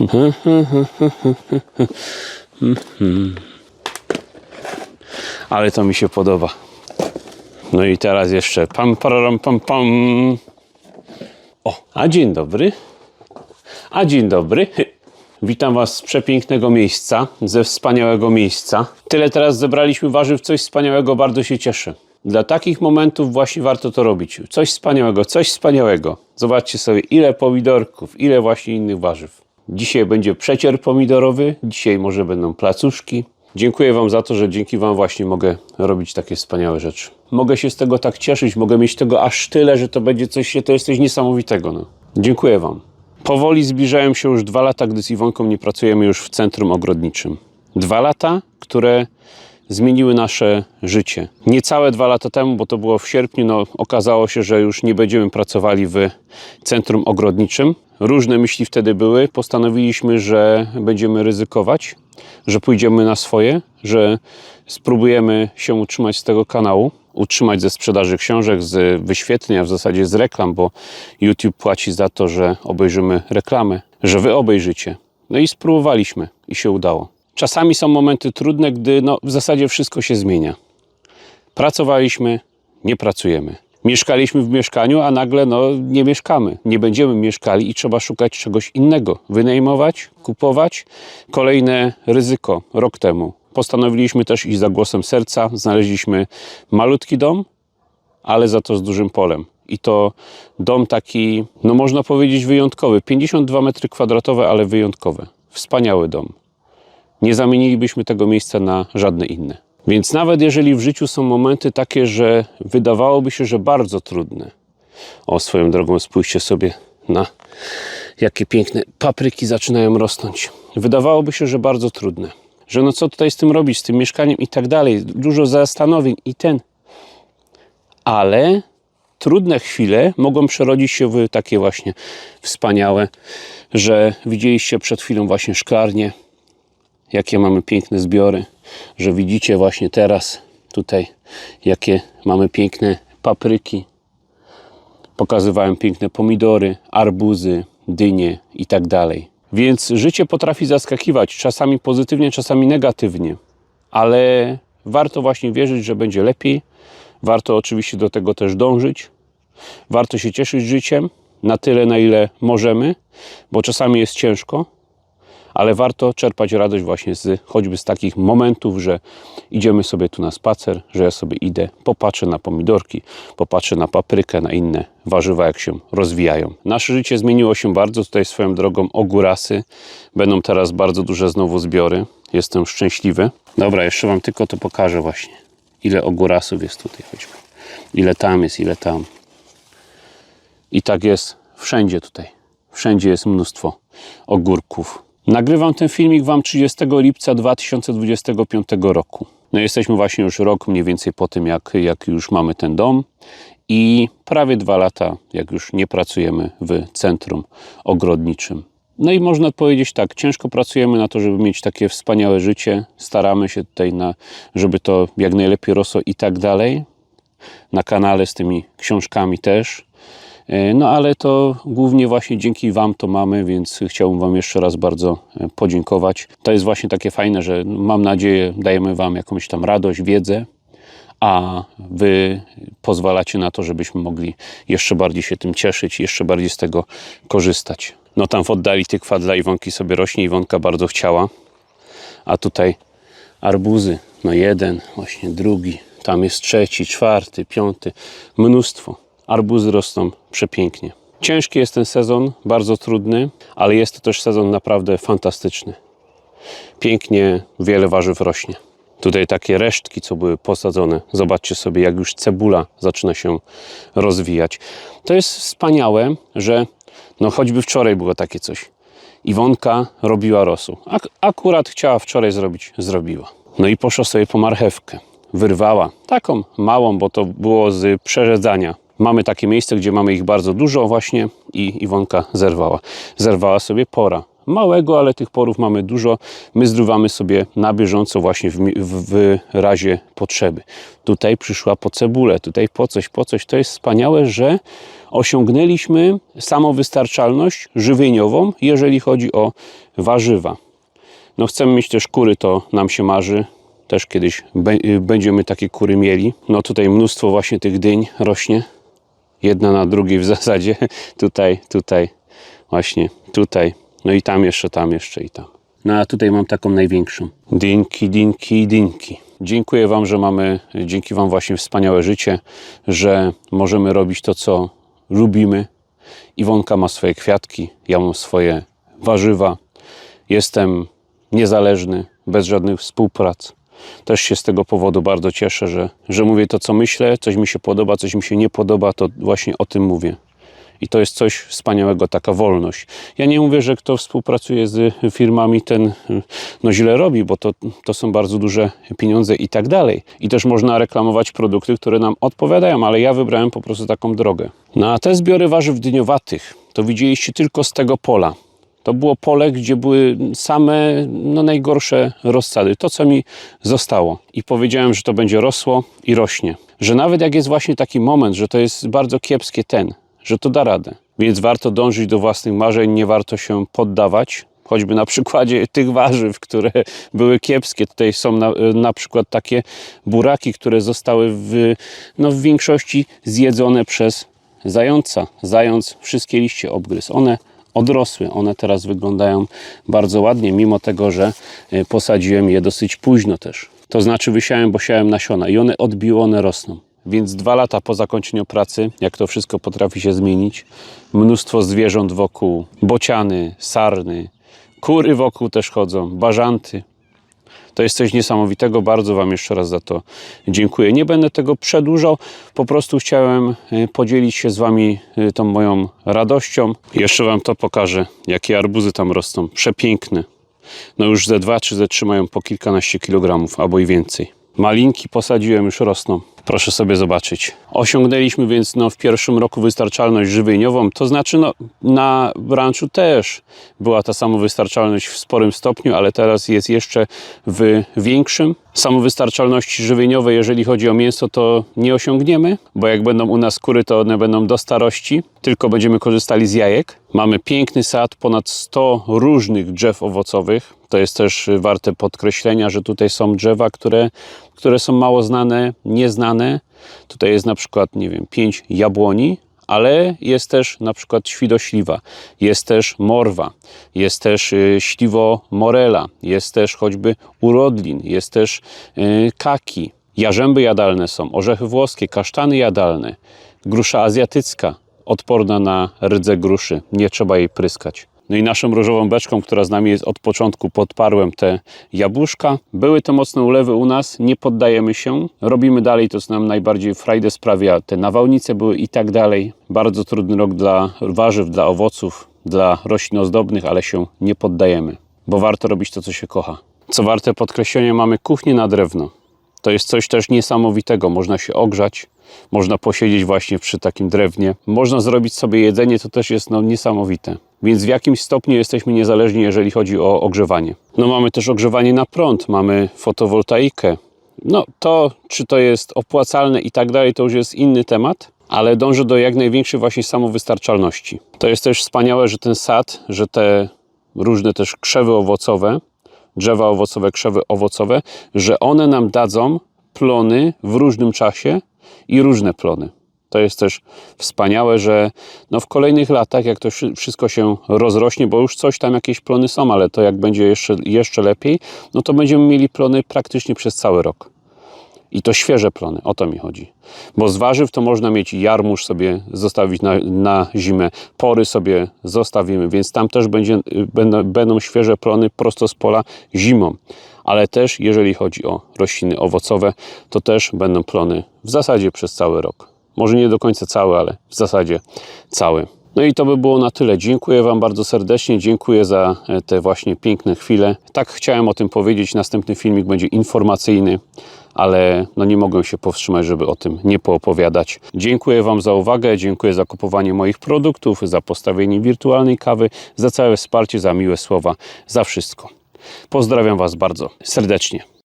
Ale to mi się podoba. No i teraz jeszcze pam, pararam, pam, pam. O, a dzień dobry. A dzień dobry. Witam Was z przepięknego miejsca, ze wspaniałego miejsca. Tyle teraz zebraliśmy warzyw, coś wspaniałego, bardzo się cieszę. Dla takich momentów właśnie warto to robić. Coś wspaniałego, coś wspaniałego. Zobaczcie sobie, ile pomidorków, ile właśnie innych warzyw. Dzisiaj będzie przecier pomidorowy, dzisiaj może będą placuszki. Dziękuję Wam za to, że dzięki Wam właśnie mogę robić takie wspaniałe rzeczy. Mogę się z tego tak cieszyć, mogę mieć tego aż tyle, że to będzie coś, to jest coś niesamowitego. No. Dziękuję Wam. Powoli zbliżają się już dwa lata, gdy z Iwonką nie pracujemy już w centrum ogrodniczym. Dwa lata, które zmieniły nasze życie. Niecałe dwa lata temu, bo to było w sierpniu, no, okazało się, że już nie będziemy pracowali w centrum ogrodniczym. Różne myśli wtedy były. Postanowiliśmy, że będziemy ryzykować, że pójdziemy na swoje, że spróbujemy się utrzymać z tego kanału, utrzymać ze sprzedaży książek, z wyświetleń, a w zasadzie z reklam, bo YouTube płaci za to, że obejrzymy reklamę, że wy obejrzycie. No i spróbowaliśmy i się udało. Czasami są momenty trudne, gdy no, w zasadzie wszystko się zmienia. Pracowaliśmy, nie pracujemy. Mieszkaliśmy w mieszkaniu, a nagle no, nie mieszkamy. Nie będziemy mieszkali i trzeba szukać czegoś innego. Wynajmować, kupować. Kolejne ryzyko rok temu. Postanowiliśmy też iść za głosem serca. Znaleźliśmy malutki dom, ale za to z dużym polem. I to dom taki, no można powiedzieć wyjątkowy. 52 metry kwadratowe, ale wyjątkowe. Wspaniały dom nie zamienilibyśmy tego miejsca na żadne inne. Więc nawet jeżeli w życiu są momenty takie, że wydawałoby się, że bardzo trudne. O, swoją drogą spójrzcie sobie na jakie piękne papryki zaczynają rosnąć. Wydawałoby się, że bardzo trudne. Że no co tutaj z tym robić, z tym mieszkaniem i tak dalej. Dużo zastanowień i ten. Ale trudne chwile mogą przerodzić się w takie właśnie wspaniałe, że widzieliście przed chwilą właśnie szklarnię, jakie mamy piękne zbiory, że widzicie właśnie teraz tutaj, jakie mamy piękne papryki. Pokazywałem piękne pomidory, arbuzy, dynie i tak dalej. Więc życie potrafi zaskakiwać, czasami pozytywnie, czasami negatywnie, ale warto właśnie wierzyć, że będzie lepiej. Warto oczywiście do tego też dążyć. Warto się cieszyć życiem na tyle, na ile możemy, bo czasami jest ciężko, ale warto czerpać radość właśnie z choćby z takich momentów, że idziemy sobie tu na spacer, że ja sobie idę, popatrzę na pomidorki, popatrzę na paprykę, na inne warzywa, jak się rozwijają. Nasze życie zmieniło się bardzo, tutaj swoją drogą ogórasy. Będą teraz bardzo duże znowu zbiory. Jestem szczęśliwy. Dobra, jeszcze Wam tylko to pokażę właśnie. Ile ogórasów jest tutaj choćby. Ile tam jest, ile tam. I tak jest wszędzie tutaj. Wszędzie jest mnóstwo ogórków. Nagrywam ten filmik Wam 30 lipca 2025 roku. No jesteśmy właśnie już rok mniej więcej po tym, jak, jak już mamy ten dom i prawie dwa lata, jak już nie pracujemy w centrum ogrodniczym. No i można powiedzieć tak, ciężko pracujemy na to, żeby mieć takie wspaniałe życie. Staramy się tutaj, na, żeby to jak najlepiej rosło i tak dalej. Na kanale z tymi książkami też. E, No ale to głównie właśnie dzięki Wam to mamy, więc chciałbym Wam jeszcze raz bardzo e, podziękować. To jest właśnie takie fajne, że mam nadzieję dajemy Wam jakąś tam radość, wiedzę, a Wy pozwalacie na to, żebyśmy mogli jeszcze bardziej się tym cieszyć, jeszcze bardziej z tego korzystać. No tam w oddali tykwa dla Iwonki sobie rośnie, Iwonka bardzo chciała, a tutaj arbuzy, no jeden, właśnie drugi, tam jest trzeci, czwarty, piąty, mnóstwo. Arbuzy rosną przepięknie. Ciężki jest ten sezon, bardzo trudny, ale jest to też sezon naprawdę fantastyczny. Pięknie wiele warzyw rośnie. Tutaj takie resztki, co były posadzone. Zobaczcie sobie, jak już cebula zaczyna się rozwijać. To jest wspaniałe, że no choćby wczoraj było takie coś. Iwonka robiła rosół. Ak- akurat chciała wczoraj zrobić, zrobiła. No i poszła sobie po marchewkę. Wyrwała taką małą, bo to było z przerzedzania. Mamy takie miejsce, gdzie mamy ich bardzo dużo właśnie i Iwonka zerwała. Zerwała sobie pora. małego, ale tych porów mamy dużo. My zdrywamy sobie na bieżąco właśnie w, w, razie potrzeby. Tutaj przyszła po cebulę, tutaj po coś, po coś. To jest wspaniałe, że osiągnęliśmy samowystarczalność żywieniową, jeżeli chodzi o warzywa. No chcemy mieć też kury, to nam się marzy. Też kiedyś będziemy takie kury mieli. No tutaj mnóstwo właśnie tych dyń rośnie. Jedna na drugiej w zasadzie. Tutaj, tutaj, właśnie tutaj. No i tam jeszcze, tam jeszcze i tam. No a tutaj mam taką największą. Dinki, dinki, dinki. Dziękuję Wam, że mamy dzięki Wam właśnie wspaniałe życie, że możemy robić to, co lubimy. Iwonka ma swoje kwiatki, ja mam swoje warzywa. Jestem niezależny, bez żadnych współprac. Też się z tego powodu bardzo cieszę, że, że mówię to, co myślę, coś mi się podoba, coś mi się nie podoba, to właśnie o tym mówię. I to jest coś wspaniałego, taka wolność. Ja nie mówię, że kto współpracuje z firmami, ten no źle robi, bo to, to są bardzo duże pieniądze i tak dalej. I też można reklamować produkty, które nam odpowiadają, ale ja wybrałem po prostu taką drogę. No a te zbiory warzyw dyniowatych, to widzieliście tylko z tego pola. To było pole, gdzie były same no, najgorsze rozsady. To, co mi zostało. I powiedziałem, że to będzie rosło i rośnie. Że nawet jak jest właśnie taki moment, że to jest bardzo kiepskie ten, że to da radę. Więc warto dążyć do własnych marzeń, nie warto się poddawać. Choćby na przykładzie tych warzyw, które były kiepskie. Tutaj są na, na przykład takie buraki, które zostały w, no, w większości zjedzone przez zająca. Zając wszystkie liście obgryzł. One odrosły. One teraz wyglądają bardzo ładnie, mimo tego, że y, posadziłem je dosyć późno też. To znaczy wysiałem, bo siałem nasiona i one odbiły, one rosną. Więc dwa lata po zakończeniu pracy, jak to wszystko potrafi się zmienić, mnóstwo zwierząt wokół, bociany, sarny, kury wokół też chodzą, bażanty. To jest coś niesamowitego. Bardzo Wam jeszcze raz za to dziękuję. Nie będę tego przedłużał. Po prostu chciałem y, podzielić się z Wami y, tą moją radością. Jeszcze Wam to pokażę, jakie arbuzy tam rosną. Przepiękne. No już ze dwa czy ze trzy mają po kilkanaście kilogramów, albo i więcej. Malinki posadziłem, już rosną. Proszę sobie zobaczyć. Osiągnęliśmy więc no, w pierwszym roku wystarczalność żywieniową, to znaczy no, na ranczu też była ta samowystarczalność w sporym stopniu, ale teraz jest jeszcze w większym. Samowystarczalności żywieniowej, jeżeli chodzi o mięso, to nie osiągniemy, bo jak będą u nas kury, to one będą do starości, tylko będziemy korzystali z jajek. Mamy piękny sad, ponad 100 różnych drzew owocowych. To jest też warte podkreślenia, że tutaj są drzewa, które, które są mało znane, nieznane. Tutaj jest na przykład, nie wiem, pięć jabłoni, ale jest też na przykład świdośliwa, jest też morwa, jest też y, śliwo morela, jest też choćby urodlin, jest też y, kaki. Jarzęby jadalne są, orzechy włoskie, kasztany jadalne, grusza azjatycka, odporna na rdzę gruszy, nie trzeba jej pryskać. No i naszą różową beczką, która z nami jest od początku, podparłem te jabłuszka. Były to mocne ulewy u nas, nie poddajemy się. Robimy dalej to, co nam najbardziej frajdę sprawia. Te nawałnice były i tak dalej. Bardzo trudny rok dla warzyw, dla owoców, dla roślin ozdobnych, ale się nie poddajemy, bo warto robić to, co się kocha. Co warte podkreślenia, mamy kuchnię na drewno. To jest coś też niesamowitego. Można się ogrzać, można posiedzieć właśnie przy takim drewnie. Można zrobić sobie jedzenie, to też jest no, niesamowite. Więc w jakimś stopniu jesteśmy niezależni, jeżeli chodzi o ogrzewanie. No mamy też ogrzewanie na prąd, mamy fotowoltaikę. No to, czy to jest opłacalne i tak dalej, to już jest inny temat, ale dążę do jak największej właśnie samowystarczalności. To jest też wspaniałe, że ten sad, że te różne też krzewy owocowe, drzewa owocowe, krzewy owocowe, że one nam dadzą plony w różnym czasie i różne plony. To jest też wspaniałe, że no w kolejnych latach, jak to wszy- wszystko się rozrośnie, bo już coś tam jakieś plony są, ale to jak będzie jeszcze, jeszcze lepiej, no to będziemy mieli plony praktycznie przez cały rok. I to świeże plony, o to mi chodzi. Bo z warzyw to można mieć jarmuż sobie zostawić na, na zimę, pory sobie zostawimy, więc tam też będzie, będą, będą świeże plony prosto z pola zimą. Ale też, jeżeli chodzi o rośliny owocowe, to też będą plony w zasadzie przez cały rok. Może nie do końca cały, ale w zasadzie cały. No i to by było na tyle. Dziękuję Wam bardzo serdecznie. Dziękuję za e, te właśnie piękne chwile. Tak chciałem o tym powiedzieć. Następny filmik będzie informacyjny. ale no nie mogłem się powstrzymać, żeby o tym nie poopowiadać. Dziękuję Wam za uwagę, dziękuję za kupowanie moich produktów, za postawienie wirtualnej kawy, za całe wsparcie, za miłe słowa, za wszystko. Pozdrawiam Was bardzo serdecznie.